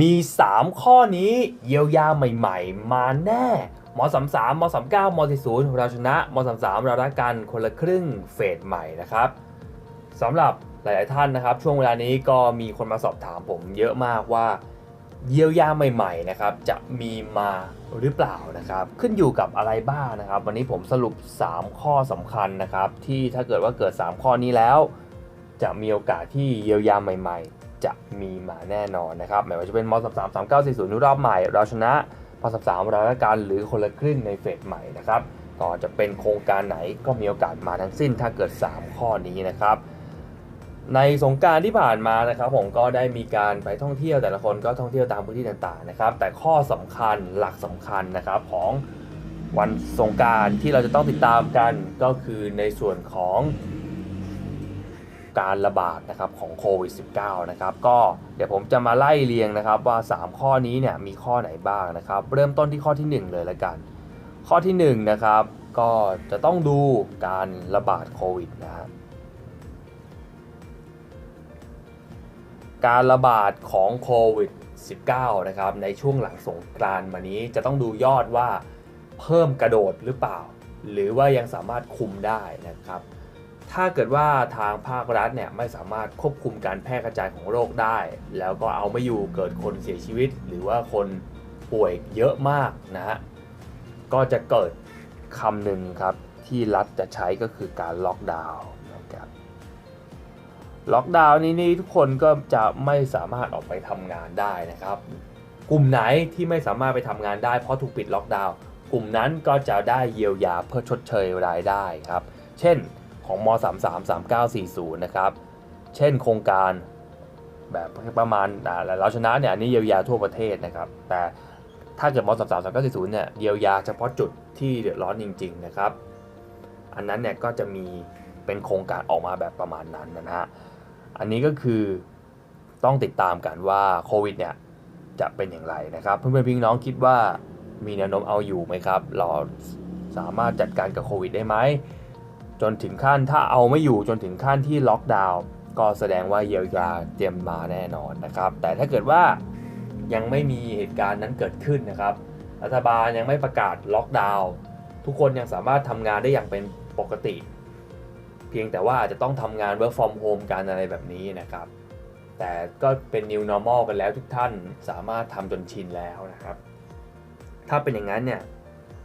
มี 3 ข้อนี้เยียวยาใหม่ๆ มาแน่ม33ม39ม40เราชนะม33เรารักกันคนละครึ่งเฟสใหม่นะครับสำหรับหลาย ๆ ท่านนะครับ ช่วงเวลานี้ก็มีคนมาสอบถามผมเยอะมากว่าเยียวยาใหม่ ๆ นะครับ จะมีมาหรือเปล่านะครับ ขึ้นอยู่กับอะไรบ้างนะครับ วันนี้ผมสรุป 3 ข้อสำคัญนะครับ ที่ถ้าเกิดว่าเกิด 3 ข้อนี้แล้ว จะมีโอกาสที่เยียวยาใหม่ ๆ จะมีมาแน่นอนนะครับไม่ว่าจะเป็นม33 39 40รอบใหม่ เราชนะม33เราละกันหรือคนละครึ่งในเฟสใหม่นะครับก็จะเป็นโครงการไหนก็มีโอกาสมาทั้งสิ้นถ้าเกิด 3 ข้อนี้นะครับในสงการที่ผ่านมานะครับผมก็ได้มีการไปท่องเที่ยวแต่ละคนก็ท่องเที่ยวตามพื้นที่ต่างๆนะครับ แต่ข้อสำคัญหลักสำคัญนะครับของวันสงการที่เราจะต้องติดตามกันก็คือในส่วนของ การระบาดนะครับของโควิด -19 นะครับก็เดี๋ยวผมจะมาไล่เรียงนะครับว่า 3 ข้อนี้เนี่ยมีข้อไหนบ้างนะครับ เริ่มต้นที่ข้อทีหนึ่1 เลยละกัน ข้อที่1นะครับก็จะต้องดูการระบาดโควิดนะฮะการระบาดของโควิด -19 นะครับในช่วงหลังสงกรานต์มานี้จะต้องดูยอดว่าเพิ่มกระโดดหรือเปล่า หรือว่ายังสามารถคุมได้นะครับ ถ้าเกิดว่าทางภาครัฐเนี่ยไม่สามารถควบคุมการแพร่กระจายของโรคได้ แล้วก็เอาไม่อยู่เกิดคนเสียชีวิต หรือว่าคนป่วยเยอะมากนะฮะก็จะเกิดคำหนึ่งครับที่รัฐจะใช้ก็คือการล็อกดาวน์นะครับล็อกดาวน์นี้นี่ทุกคนก็จะไม่สามารถออกไปทำงานได้นะครับ กลุ่มไหนที่ไม่สามารถไปทำงานได้เพราะถูกปิดล็อกดาวน์กลุ่มนั้นก็จะได้เยียวยาเพื่อชดเชยรายได้ครับ เช่น ของม 33 3940 นะครับ เช่นโครงการแบบประมาณเราชนะเนี่ยอันนี้เยียวยาทั่วประเทศนะครับ แต่ถ้าเกิดม 33 3940 เนี่ยเยียวยาเฉพาะจุดที่เดือดร้อนจริง ๆ นะครับ อันนั้นเนี่ยก็จะมีเป็นโครงการออกมาแบบประมาณนั้นนะฮะ อันนี้ก็คือต้องติดตามกันว่าโควิดเนี่ยจะเป็นอย่างไรนะครับ เพื่อนๆพี่น้องคิดว่ามีแนวโน้มเอาอยู่ไหมครับ เราสามารถจัดการกับโควิดได้ไหม จนถึงขั้นถ้าเอาไม่อยู่จนถึงขั้นที่ล็อกดาวน์ก็แสดงว่าเยียวยาเตรียมมาแน่นอนนะครับ แต่ถ้าเกิดว่ายังไม่มีเหตุการณ์นั้นเกิดขึ้นนะครับ รัฐบาลยังไม่ประกาศล็อกดาวน์ทุกคนยังสามารถทำงานได้อย่างเป็นปกติ เพียงแต่ว่าอาจจะต้องทำงาน work from home กันอะไรแบบนี้นะครับ แต่ก็เป็น new normal กันแล้วทุกท่านสามารถทำจนชินแล้วนะครับ ถ้าเป็นอย่างนั้นเนี่ย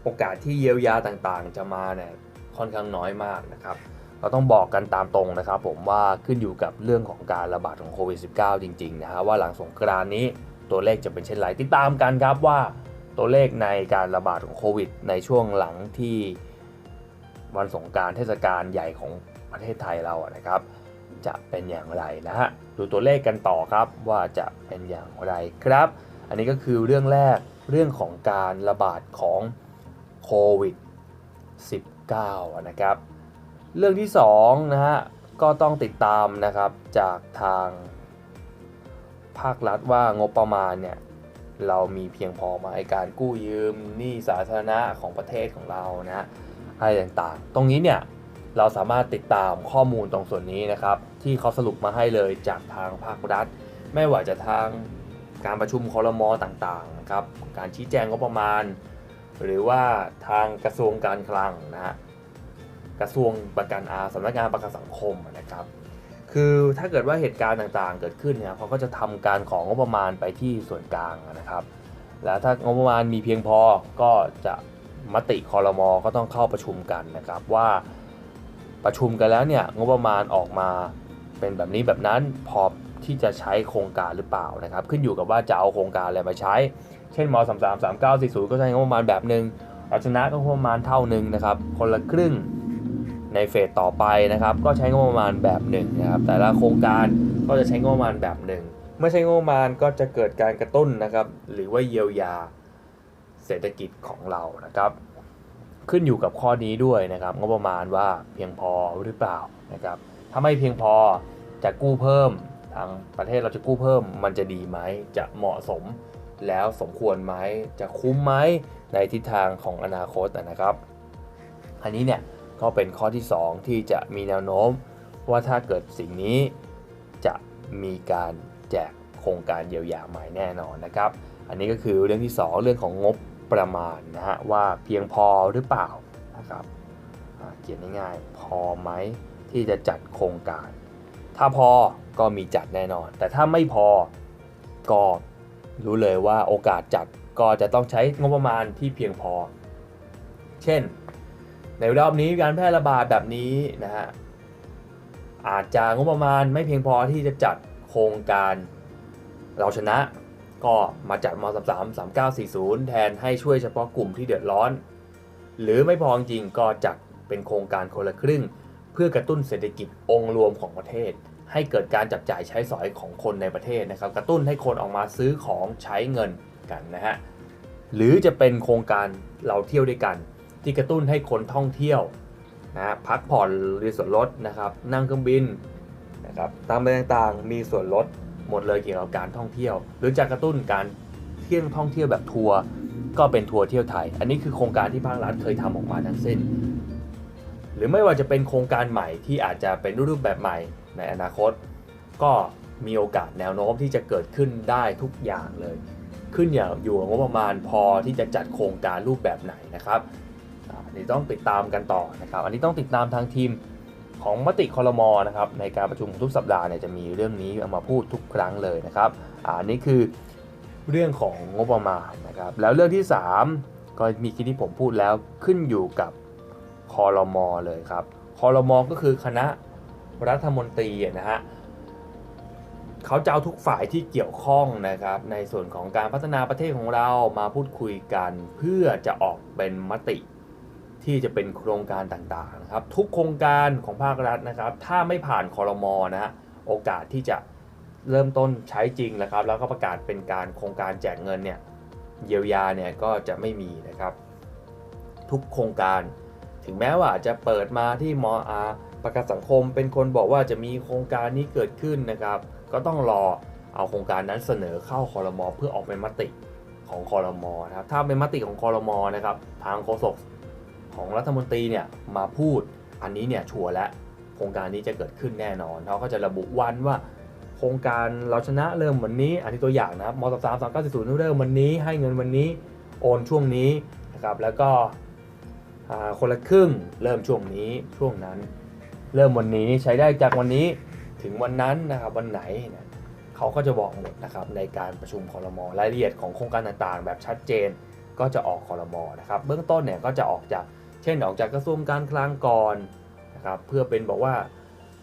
โอกาสที่เยียวยาต่างๆ จะมาเนี่ย ค่อนข้างน้อยมากนะครับเราต้องบอกกันตามตรงนะครับผมว่าขึ้นอยู่กับเรื่องของการระบาดของโควิด -19 จริงๆนะฮะว่าหลังสงกรานต์นี้ตัวเลขจะเป็นเช่นไรติดตามกันครับว่าตัวเลขในการระบาดของโควิด ในช่วงหลังที่วันสงกรารเทศกาลใหญ่ของประเทศไทยเราอะนะครับ จะเป็นอย่างไรนะฮะดูตัวเลขกันต่อครับว่าจะเป็นอย่างไรครับ อันนี้ก็คือเรื่องแรกเรื่องของการระบาดของโควิด 19 นะครับเรื่องที่2นะฮะก็ต้องติดตามนะครับจากทางภาครัฐว่างบประมาณเนี่ยเรามีเพียงพอไหมการกู้ยืมหนี้สาธารณะของประเทศของเรานะอะไรต่างๆ ตรงนี้เนี่ยเราสามารถติดตามข้อมูลตรงส่วนนี้นะครับ ที่เขาสรุปมาให้เลยจากทางภาครัฐ ไม่ว่าจะทางการประชุมคอรมอต่างๆนะครับการชี้แจงงบประมาณ หรือว่าทางกระทรวงการคลังนะฮะกระทรวงประกันอาสำนักงานประกันสังคมนะครับ คือถ้าเกิดว่าเหตุการณ์ต่างๆ เกิดขึ้นเนี่ยเขาก็จะทำการของงบประมาณไปที่ส่วนกลางนะครับ แล้วถ้างบประมาณมีเพียงพอก็จะมติคอรมอก็ต้องเข้าประชุมกันนะครับว่าประชุมกันแล้วเนี่ยงบประมาณออกมาเป็นแบบนี้แบบนั้นพอที่จะใช้โครงการหรือเปล่านะครับ ขึ้นอยู่กับว่าจะเอาโครงการอะไรมาใช้ เช่นม3 3 3 9 4 0 ก็ใช้งบประมาณแบบหนึ่งเราชนะก็งบประมาณเท่าหนึ่งนะครับ คนละครึ่งในเฟสต่อไปนะครับ ก็ใช้งบประมาณแบบหนึ่งนะครับ แต่ละโครงการก็จะใช้งบประมาณแบบหนึ่งเมื่อใช้งบประมาณก็จะเกิดการกระตุ้นนะครับ หรือว่าเยียวยาเศรษฐกิจของเรานะครับ ขึ้นอยู่กับข้อนี้ด้วยนะครับ งบประมาณว่าเพียงพอหรือเปล่านะครับ ถ้าไม่เพียงพอจะกู้เพิ่มทางประเทศเราจะกู้เพิ่ม มันจะดีไหมจะเหมาะสม แล้วสมควรไหมจะคุ้มไหมในทิศทางของอนาคตนะครับ อันนี้เนี่ยก็เป็นข้อที่ 2 ที่จะมีแนวโน้ม ว่าถ้าเกิดสิ่งนี้จะมีการแจกโครงการเยียวยาใหม่แน่นอนนะครับ อันนี้ก็คือเรื่องที่ 2 เรื่องของงบประมาณนะฮะว่าเพียงพอหรือเปล่านะครับเขียนง่ายๆพอไหมที่จะจัดโครงการ ถ้าพอก็มีจัดแน่นอน แต่ถ้าไม่พอก็ รู้เลยว่าโอกาสจัดก็จะต้องใช้งบประมาณที่เพียงพอ เช่น ในรอบนี้การแพร่ระบาดแบบนี้นะฮะอาจจะงบประมาณไม่เพียงพอที่จะจัดโครงการเราชนะก็มาจัดม33 3940 แทนให้ช่วยเฉพาะกลุ่มที่เดือดร้อน หรือไม่พอจริงก็จัดเป็นโครงการคนละครึ่ง เพื่อกระตุ้นเศรษฐกิจองค์รวมของประเทศ ให้เกิดการจับจ่ายใช้สอยของคนในประเทศนะครับ กระตุ้นให้คนออกมาซื้อของใช้เงินกันนะฮะหรือจะเป็นโครงการเราเที่ยวด้วยกัน ที่กระตุ้นให้คนท่องเที่ยวนะฮะพักผ่อนมีส่วนลดนะครับนั่งเครื่องบินนะครับตามไปต่างๆมีส่วนลดหมดเลยเกี่ยวกับการท่องเที่ยว หรือจะกระตุ้นการเที่ยวท่องเที่ยวแบบทัวร์ก็เป็นทัวร์เที่ยวไทย อันนี้คือโครงการที่ภาครัฐเคยทำออกมาทั้งสิ้น หรือไม่ว่าจะเป็นโครงการใหม่ที่อาจจะเป็นรูปแบบใหม่ ในอนาคต ก็มีโอกาสแนวโน้มที่จะเกิดขึ้นได้ทุกอย่างเลย ขึ้นอย่างอยู่กับงบประมาณพอที่จะจัดโครงการรูปแบบไหนนะครับอันนี้ต้องติดตามกันต่อนะครับ อันนี้ต้องติดตามทางทีมของมติคอรมอนะครับในการประชุมทุกสัปดาห์เนี่ยจะมีเรื่องนี้เอามาพูดทุกครั้งเลยนะครับอาอันนี้คือเรื่องของงบประมาณนะครับแล้วเรื่องที่ 3 ก็มีคิดที่ผมพูดแล้วขึ้นอยู่กับคอรมอเลยครับคอรมอก็คือคณะ รัฐมนตรีนะฮะเขาจะเอาทุกฝ่ายที่เกี่ยวข้องนะครับในส่วนของการพัฒนาประเทศของเรามาพูดคุยกัน เพื่อจะออกเป็นมติที่จะเป็นโครงการต่างๆนะครับ ทุกโครงการของภาครัฐนะครับ ถ้าไม่ผ่านคอรมอนะฮะโอกาสที่จะเริ่มต้นใช้จริงนะครับ แล้วก็ประกาศเป็นการโครงการแจกเงินเนี่ยเยียวยาเนี่ยก็จะไม่มีนะครับ ทุกโครงการ ถึงแม้ว่าจะเปิดมาที่มอาประกันสังคมเป็นคนบอกว่าจะมีโครงการนี้เกิดขึ้นนะครับ ก็ต้องรอเอาโครงการนั้นเสนอเข้าคอรมอเพื่อออกเป็นมติของคอรมอนะครับถ้าเป็นมติของคอรมอนะครับทางโฆษกของรัฐมนตรีเนี่ยมาพูดอันนี้เนี่ยชัวร์แล้วโครงการนี้จะเกิดขึ้นแน่นอนเขาก็จะระบุวันว่าโครงการเราชนะเริ่มวันนี้อันนี้ตัวอย่างนะครับมสามสามเก้าสี่ศูนย์เริ่มวันนี้ให้เงินวันนี้โอนช่วงนี้นะครับแล้วก็ คนละครึ่ง เริ่มช่วงนี้ช่วงนั้น เริ่มวันนี้ใช้ได้จากวันนี้ถึงวันนั้นนะครับวันไหนนะเขาก็จะบอกหมดนะครับในการประชุมคอรมอรายละเอียดของโครงการต่างๆ แบบชัดเจนก็จะออกคอรมอนะครับเบื้องต้นเนี่ยก็จะออกจากเช่นออกจากกระทรวงการคลังก่อนนะครับเพื่อเป็นบอกว่า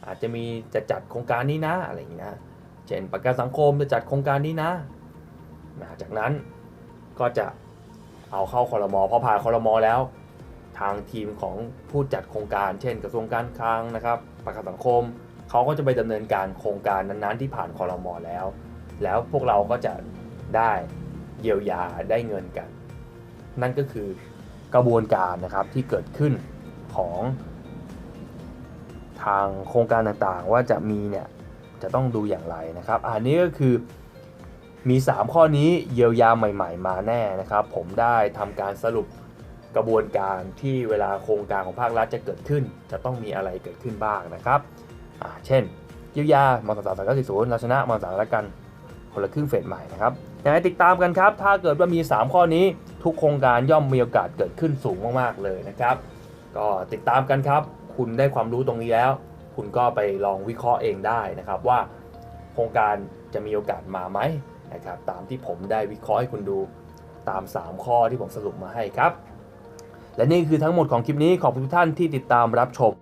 อาจจะมีจะจัดโครงการนี้นะอะไรอย่างนี้นะเช่นประกันสังคมจะจัดโครงการนี้นะนะจากนั้นก็จะเอาเข้าคอรมอพอผ่านคอรมอแล้ว ทางทีมของผู้จัดโครงการ เช่น กระทรวงการคลังนะครับประกันสังคมเขาก็จะไปดำเนินการโครงการนั้นๆ ที่ผ่านคอรมอแล้ว แล้วพวกเราก็จะได้เยียวยาได้เงินกัน นั่นก็คือกระบวนการนะครับที่เกิดขึ้นของ ทางโครงการต่างๆ ว่าจะมีเนี่ยจะต้องดูอย่างไรนะครับ อันนี้ก็คือมี 3 ข้อนี้เยียวยาใหม่ ๆ มาแน่นะครับ ผมได้ทำการสรุป กระบวนการที่เวลาโครงการของภาครัฐจะเกิดขึ้น จะต้องมีอะไรเกิดขึ้นบ้างนะครับ เช่นเยียวยามสามสามเก้าสี่ศูนย์เราชนะมสามแล้วกันคนละครึ่งเฟสใหม่นะครับอยังไงติดตามกันครับ ถ้าเกิดว่ามี 3 ข้อนี้ทุกโครงการย่อมมีโอกาสเกิดขึ้นสูงมากๆเลยนะครับ ก็ติดตามกันครับ คุณได้ความรู้ตรงนี้แล้ว คุณก็ไปลองวิเคราะห์เองได้นะครับว่า โครงการจะมีโอกาสมาไหมนะครับตามที่ผมได้วิเคราะห์ให้คุณดูตาม 3 ข้อที่ผมสรุปมาให้ครับ และนี่คือทั้งหมดของคลิปนี้ขอบคุณทุกท่านที่ติดตามรับชม